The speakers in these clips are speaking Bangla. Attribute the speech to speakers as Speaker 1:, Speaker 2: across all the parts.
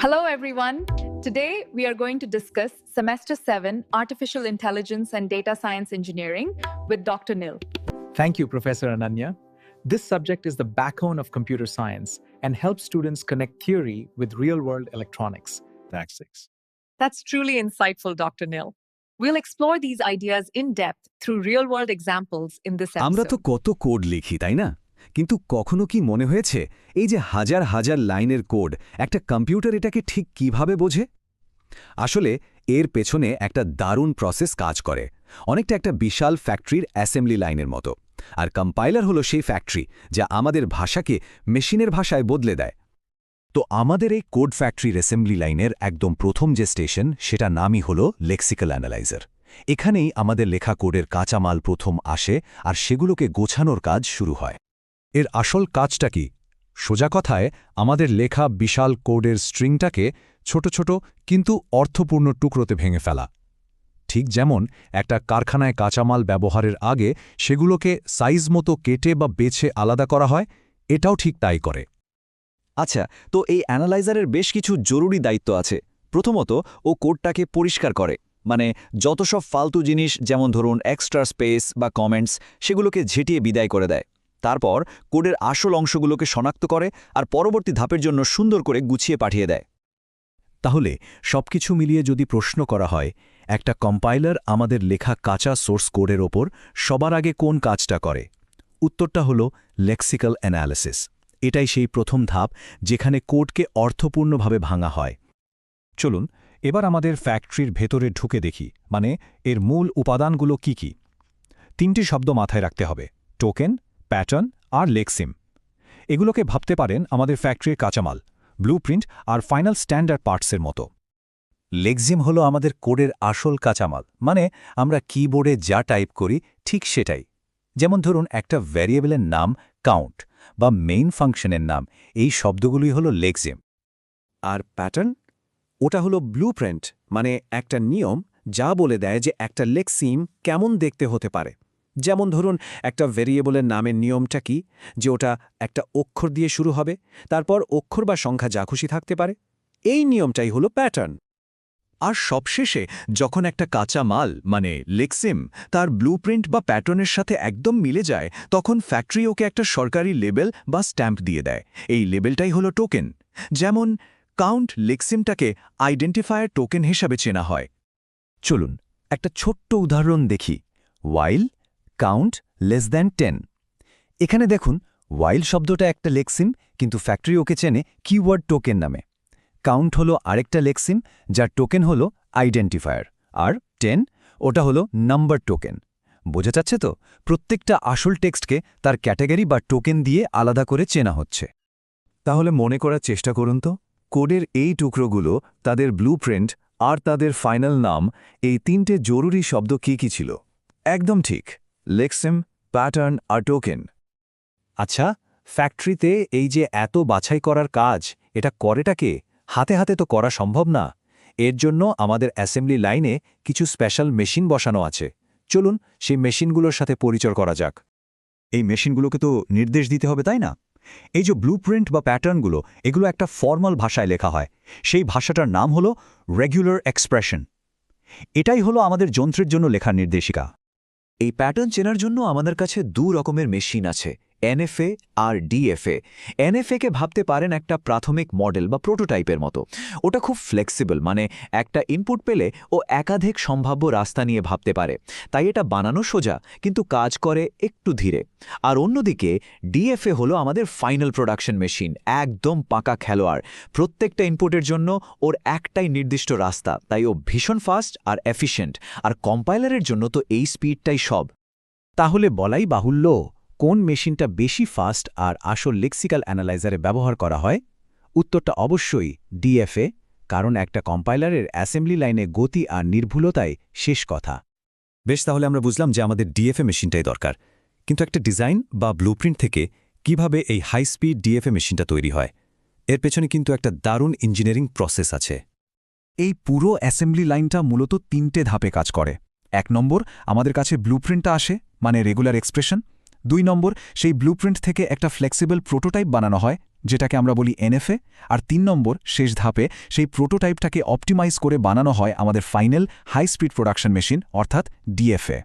Speaker 1: Hello, everyone. Today, we are going to discuss Semester 7 Artificial Intelligence and Data Science Engineering with Dr. Nil.
Speaker 2: Thank you, Professor Ananya. This subject is the backbone of computer science and helps students connect theory with real world electronics. Tactics.
Speaker 3: That's truly insightful, Dr. Nil. We'll explore these ideas in depth through real world examples in this
Speaker 4: আমরা তো
Speaker 3: episode.
Speaker 4: কত কোড লিখি তাই না কিন্তু কখনো কি মনে হয়েছে এই যে হাজার হাজার লাইনের কোড, একটা কম্পিউটার এটাকে ঠিক কীভাবে বোঝে? আসলে এর পেছনে একটা দারুণ প্রসেস কাজ করে। অনেকটা একটা বিশাল ফ্যাক্টরির অ্যাসেম্বলি লাইনের মতো। আর কম্পাইলার হলো সেই ফ্যাক্টরি যা আমাদের ভাষাকে মেশিনের ভাষায় বদলে দেয়। তো আমাদের এই কোড ফ্যাক্টরির অ্যাসেম্বলি লাইনের একদম প্রথম যে স্টেশন, সেটা নামই হলো লেক্সিক্যাল অ্যানালাইজার। এখানেই আমাদের লেখা কোডের কাঁচামাল প্রথম আসে আর সেগুলোকে গোছানোর কাজ শুরু হয়। এর আসল কাজটা কি? সোজা কথায়, আমাদের লেখা বিশাল কোডের স্ট্রিংটাকে ছোট ছোট কিন্তু অর্থপূর্ণ টুকরোতে ভেঙে ফেলা। ঠিক যেমন, একটা কারখানায় কাঁচামাল ব্যবহারের আগে সেগুলোকে সাইজ মতো কেটে বা বেছে আলাদা করা হয়, এটাও ঠিক তাই করে।
Speaker 5: আচ্ছা তো এই অ্যানালাইজারের বেশ কিছু জরুরি দায়িত্ব আছে। প্রথমত, ও কোডটাকে পরিষ্কার করে। মানে যত সব ফালতু জিনিস, যেমন ধরুন এক্সট্রা স্পেস বা কমেন্টস সেগুলোকে ঝেঁটিয়ে বিদায় করে দেয়। তারপর কোডের আসল অংশগুলোকে শনাক্ত করে আর পরবর্তী ধাপের জন্য সুন্দর করে গুছিয়ে পাঠিয়ে দেয়।
Speaker 4: তাহলে সবকিছু মিলিয়ে যদি প্রশ্ন করা হয়, একটা কম্পাইলার আমাদের লেখা কাঁচা সোর্স কোডের ওপর সবার আগে কোন কাজটা করে? উত্তরটা হলো লেক্সিক্যাল অ্যানালিসিস এটাই সেই প্রথম ধাপ যেখানে কোডকে অর্থপূর্ণভাবে ভাঙা হয়। চলুন, এবার আমাদের ফ্যাক্টরির ভেতরে ঢুকে দেখি মানে এর মূল উপাদানগুলো কি কি? তিনটি শব্দ মাথায় রাখতে হবে। টোকেন প্যাটার্ন আর লেক্সিম এগুলোকে ভাবতে পারেন আমাদের ফ্যাক্টরির কাঁচামাল, ব্লুপ্রিন্ট আর ফাইনাল স্ট্যান্ডার্ড পার্টসের মতো। লেগজিম হলো আমাদের কোডের আসল কাঁচামাল মানে আমরা কিবোর্ডে যা টাইপ করি ঠিক সেটাই। যেমন ধরুন একটা ভ্যারিয়েবলের নাম কাউন্ট বা মেইন ফাংশনের নাম, এই শব্দগুলোই হলো লেগজিম
Speaker 5: আর প্যাটার্ন? ওটা হলো ব্লুপ্রিন্ট মানে একটা নিয়ম যা বলে দেয় যে একটা লেক্সিম কেমন দেখতে হতে পারে। যেমন ধরুন, একটা ভেরিয়েবলের নামের নিয়মটা কি, যে ওটা একটা অক্ষর দিয়ে শুরু হবে, তারপর অক্ষর বা সংখ্যা যা খুশি থাকতে পারে। এই নিয়মটাই হলো প্যাটার্ন।
Speaker 4: আর সবশেষে, যখন একটা কাঁচা মাল মানে লেক্সিম, তার ব্লুপ্রিন্ট বা প্যাটার্নের সাথে একদম মিলে যায়, তখন ফ্যাক্টরি ওকে একটা সরকারি লেবেল বা স্ট্যাম্প দিয়ে দেয়। এই লেবেলটাই হলো টোকেন। যেমন, কাউন্ট লেক্সিমটাকে আইডেন্টিফায়ার টোকেন হিসাবে চেনা হয়। চলুন, একটা ছোট্ট উদাহরণ দেখি। While count less than ten এখানে দেখুন ওয়াইল শব্দটা একটা লেক্সিম, কিন্তু ফ্যাক্টরি ওকে চেনে কিওয়ার্ড টোকেন নামে। কাউন্ট হলো আরেকটা লেক্সিম, যার টোকেন হলো আইডেন্টিফায়ার আর টেন ওটা হলো নাম্বার টোকেন বোঝা যাচ্ছে তো? প্রত্যেকটা আসল টেক্সটকে তার ক্যাটাগরি বা টোকেন দিয়ে আলাদা করে চেনা হচ্ছে। তাহলে মনে করার চেষ্টা করুন তো। কোডের এই টুকরোগুলো, তাদের ব্লুপ্রিন্ট আর তাদের ফাইনাল নাম, এই তিনটে জরুরি শব্দ কি কি ছিল? একদম ঠিক। লেক্সিম, প্যাটার্ন আর টোকেন। আচ্ছা ফ্যাক্টরিতে এই যে এত বাছাই করার কাজ, এটা করেটাকে হাতে হাতে তো করা সম্ভব না। এর জন্য আমাদের অ্যাসেম্বলি লাইনে কিছু স্পেশাল মেশিন বসানো আছে। চলুন, সেই মেশিনগুলোর সাথে পরিচয় করা যাক। এই মেশিনগুলোকে তো নির্দেশ দিতে হবে, তাই না? এই যে ব্লুপ্রিন্ট বা প্যাটার্নগুলো, এগুলো একটা ফর্মাল ভাষায় লেখা হয়। সেই ভাষাটার নাম হলো রেগুলার এক্সপ্রেশন। এটাই হলো আমাদের যন্ত্রের জন্য লেখার নির্দেশিকা।
Speaker 5: এই প্যাটার্ন চেনার জন্য আমাদের কাছে দু রকমের মেশিন আছে। এনএফএ আর ডিএফএ। এনএফএকে ভাবতে পারেন একটা প্রাথমিক মডেল বা প্রোটোটাইপের মতো। ওটা খুব ফ্লেক্সিবল মানে একটা ইনপুট পেলে ও একাধিক সম্ভাব্য রাস্তা নিয়ে ভাবতে পারে। তাই এটা বানানো সোজা, কিন্তু কাজ করে একটু ধীরে। আর অন্যদিকে, ডিএফএ হলো আমাদের ফাইনাল প্রোডাকশন মেশিন, একদম পাকা খেলোয়াড়। প্রত্যেকটা ইনপুটের জন্য ওর একটাই নির্দিষ্ট রাস্তা, তাই ও ভীষণ ফাস্ট আর এফিশিয়েন্ট। আর কম্পাইলারের জন্য তো এই স্পিডটাই সব।
Speaker 4: তাহলে বলাই বাহুল্য। কোন মেশিনটা বেশি ফাস্ট আর আসল লেক্সিক্যাল অ্যানালাইজারে ব্যবহার করা হয়? উত্তরটা অবশ্যই ডিএফএ কারণ একটা কম্পাইলারের অ্যাসেম্বলি লাইনে গতি আর নির্ভুলতাই শেষ কথা। বেশ, তাহলে আমরা বুঝলাম যে আমাদের ডিএফএ মেশিনটাই দরকার। কিন্তু একটা ডিজাইন বা ব্লুপ্রিন্ট থেকে কীভাবে এই হাই স্পিড ডিএফএ মেশিনটা তৈরি হয়? এর পেছনে কিন্তু একটা দারুণ ইঞ্জিনিয়ারিং প্রসেস আছে। এই পুরো অ্যাসেম্বলি লাইনটা মূলত তিনটে ধাপে কাজ করে। এক নম্বর, আমাদের কাছে ব্লুপ্রিন্টটা আসে মানে রেগুলার এক্সপ্রেশন
Speaker 6: দুই নম্বর, সেই ব্লুপ্রিন্ট থেকে একটা ফ্লেক্সিবল প্রোটোটাইপ বানানো হয়, যেটাকে আমরা বলি এনএফএ আর তিন নম্বর, শেষ ধাপে সেই প্রোটোটাইপটাকে অপটিমাইজ করে বানানো হয় আমাদের final high speed production machine অর্থাৎ ডিএফএ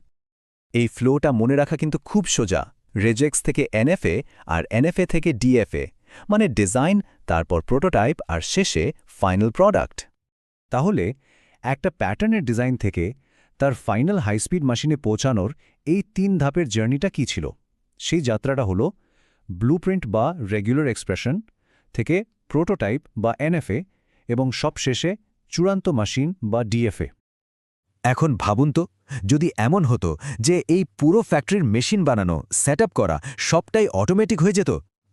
Speaker 4: এই ফ্লোটা মনে রাখা কিন্তু খুব সোজা রেজেক্স থেকে এনএফএ আর এনএফএ থেকে ডিএফএ মানে ডিজাইন তারপর প্রোটোটাইপ আর শেষে ফাইনাল প্রোডাক্ট তাহলে, একটা প্যাটার্নের ডিজাইন থেকে তার ফাইনাল হাইস্পিড মেশিনে পৌঁছানোর এই তিন ধাপের জার্নিটা কী ছিল? সেই যাত্রাটা হলো ব্লুপ্রিন্ট বা রেগুলার এক্সপ্রেশন থেকে প্রোটোটাইপ বা এনএফএ এবং সবশেষে চূড়ান্ত মেশিন বা ডিএফএ। এখন ভাবুন তো, যদি এমন হতো যে এই পুরো ফ্যাক্টরির মেশিন বানানো সেট করা সবটাই অটোমেটিক হয়ে যেত,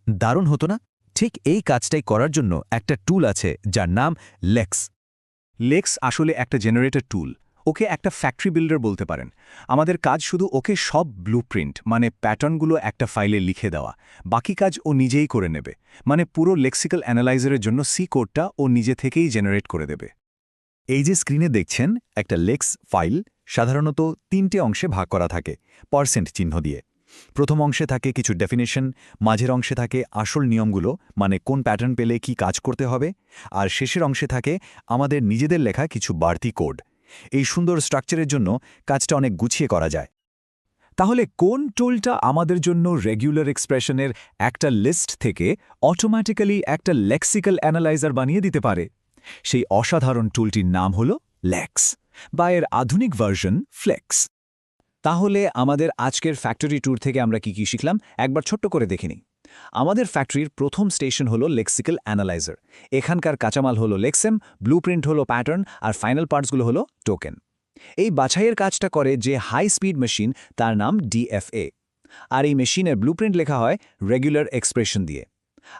Speaker 4: দারুণ হতো না? ঠিক এই কাজটাই করার জন্য একটা টুল আছে যার নাম লেক্স।
Speaker 6: লেক্স আসলে একটা জেনারেটর টুল। ওকে একটা ফ্যাক্টরি বিল্ডার বলতে পারেন। আমাদের কাজ শুধু ওকে সব ব্লুপ্রিন্ট মানে প্যাটার্নগুলো একটা ফাইলে লিখে দেওয়া। বাকি কাজ ও নিজেই করে নেবে। মানে পুরো লেক্সিক্যাল অ্যানালাইজারের জন্য সি কোডটা ও নিজে থেকেই জেনারেট করে দেবে।
Speaker 4: এই যে স্ক্রিনে দেখছেন, একটা লেক্স ফাইল সাধারণত তিনটে অংশে ভাগ করা থাকে পার্সেন্ট চিহ্ন দিয়ে। প্রথম অংশে থাকে কিছু ডেফিনেশন মাঝের অংশে থাকে আসল নিয়মগুলো মানে কোন প্যাটার্ন পেলে কি কাজ করতে হবে। আর শেষের অংশে থাকে আমাদের নিজেদের লেখা কিছু বাড়তি কোড এই সুন্দর স্ট্রাকচারের জন্য কাজটা অনেক গুছিয়ে করা যায়। তাহলে কোন টুলটা আমাদের জন্য রেগুলার এক্সপ্রেশনের একটা লিস্ট থেকে অটোম্যাটিক্যালি একটা লেক্সিক্যাল অ্যানালাইজার বানিয়ে দিতে পারে? সেই অসাধারণ টুলটির নাম হল লেক্স বা এর আধুনিক ভার্সন ফ্লেক্স তাহলে আমাদের আজকের ফ্যাক্টরি ট্যুর থেকে আমরা কি কি শিখলাম? একবার ছোট্ট করে দেখে নিই। আমাদের ফ্যাক্টরির প্রথম স্টেশন হলো লেক্সিক্যাল অ্যানালাইজার। এখানকার কাঁচামাল হলো লেক্সেম, ব্লুপ্রিন্ট হলো প্যাটার্ন, আর ফাইনাল পার্টসগুলো হলো টোকেন। এই বাছাইয়ের কাজটা করে যে হাই স্পিড মেশিন, তার নাম ডিএফএ আর এই মেশিনের ব্লুপ্রিন্ট লেখা হয় রেগুলার এক্সপ্রেশন দিয়ে।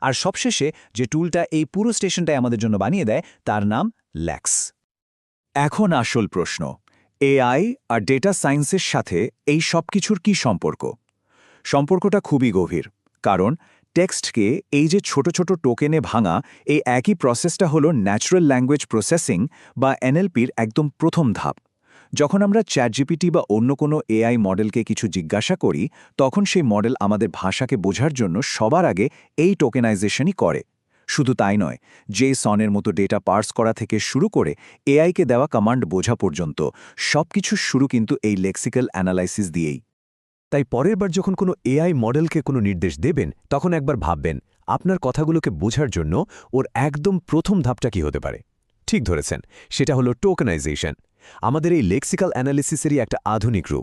Speaker 4: আর সবশেষে যে টুলটা এই পুরো স্টেশনটাই আমাদের জন্য বানিয়ে দেয়, তার নাম ল্যাক্স। এখন আসল প্রশ্ন এআই আর ডেটা সায়েন্সের সাথে এই সব কিছুর কি সম্পর্ক? সম্পর্কটা খুবই গভীর। কারণ টেক্সটকে এই যে ছোট ছোট টোকেনে ভাঙা, এই একই প্রসেসটা হলো ন্যাচারাল ল্যাঙ্গুয়েজ প্রসেসিং বা এনএলপির একদম প্রথম ধাপ। যখন আমরা চ্যাটজিপিটি বা অন্য কোনো এআই মডেলকে কিছু জিজ্ঞাসা করি, তখন সেই মডেল আমাদের ভাষাকে বোঝার জন্য সবার আগে এই টোকেনাইজেশনই করে। শুধু তাই নয় যে সনের মতো ডেটা পার্স করা থেকে শুরু করে এআইকে দেওয়া কমান্ড বোঝা পর্যন্ত সবকিছু শুরু কিন্তু এই লেক্সিক্যাল অ্যানালাইসিস দিয়েই। তাই পরের বার যখন কোনো এআই মডেলকে কোনো নির্দেশ দেবেন, তখন একবার ভাববেন, আপনার কথাগুলোকে বোঝার জন্য ওর একদম প্রথম ধাপটা কি হতে পারে। ঠিক ধরেছেন, সেটা হলো টোকেনাইজেশন আমাদের এই লেক্সিক্যাল অ্যানালিসিসেরই একটা আধুনিক রূপ।